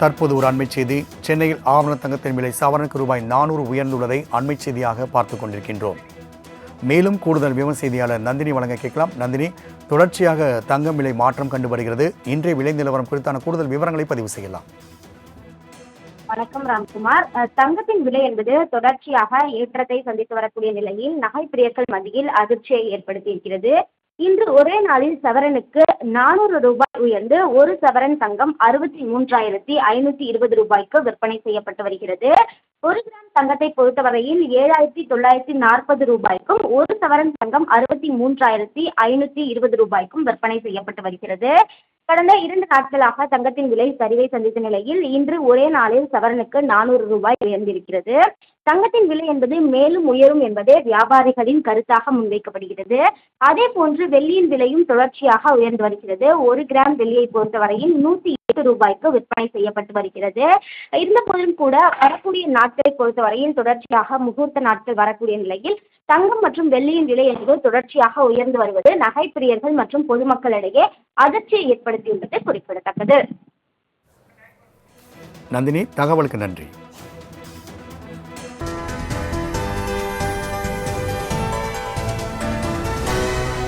தற்போது ஒரு அண்மை செய்தி. சென்னையில் ஆவண தங்கத்தின் விலை சவரனுக்கு ரூபாய் நானூறு உயர்ந்துள்ளதை அண்மை செய்தியாக பார்த்துக் கொண்டிருக்கின்றோம். மேலும் கூடுதல் விமர்ச செய்தியாளர் நந்தினி வழங்க கேட்கலாம். நந்தினி தொடர்ச்சியாக தங்கம் விலை மாற்றம் கண்டு வருகிறது. இன்றைய விலை நிலவரம் குறித்தான கூடுதல் விவரங்களை பதிவு செய்யலாம். வணக்கம் ராம்குமார். அஹ், தங்கத்தின் விலை என்பது தொடர்ச்சியாக ஏற்றத்தை சந்தித்து வரக்கூடிய நிலையில் நகை பிரியர்கள் மத்தியில் அதிர்ச்சியை ஏற்படுத்தியிருக்கிறது இன்று ஒரே நாளில் சவரனுக்கு நானூறு ரூபாய் உயர்ந்து ஒரு சவரன் தங்கம் அறுபத்தி மூன்றாயிரத்தி ஐநூத்தி இருபது ரூபாய்க்கு விற்பனை செய்யப்பட்டு வருகிறது. ஒரு கிராம் தங்கத்தை பொறுத்தவரையில் ஏழாயிரத்தி தொள்ளாயிரத்தி நாற்பது ரூபாய்க்கும் ஒரு சவரன் தங்கம் அறுபத்தி மூன்றாயிரத்தி ஐநூத்தி இருபது ரூபாய்க்கும் விற்பனை செய்யப்பட்டு வருகிறது. கடந்த இரண்டு நாட்களாக தங்கத்தின் விலை சரிவை சந்தித்த நிலையில் இன்று ஒரே நாளில் சவரனுக்கு நானூறு ரூபாய் உயர்ந்திருக்கிறது. தங்கத்தின் விலை என்பது மேலும் உயரும் என்பதே வியாபாரிகளின் கருத்தாக முன்வைக்கப்படுகிறது. அதே போன்று வெள்ளியின் விலையும் தொடர்ச்சியாக உயர்ந்து வருகிறது. ஒரு கிராம் வெள்ளியை பொறுத்தவரையில் நூற்றி எட்டு ரூபாய்க்கு விற்பனை செய்யப்பட்டு வருகிறது. இருந்த போதிலும் கூட வரக்கூடிய நாட்களை பொறுத்தவரையில் தொடர்ச்சியாக முகூர்த்த நாட்கள் வரக்கூடிய நிலையில் தங்கம் மற்றும் வெள்ளியின் விலை என்பது தொடர்ச்சியாக உயர்ந்து வருவது நகைப்பிரியர்கள் மற்றும் பொதுமக்களிடையே அதிர்ச்சியை ஏற்படுத்தியுள்ளது குறிப்பிடத்தக்கது. நந்தினி தகவலுக்கு நன்றி.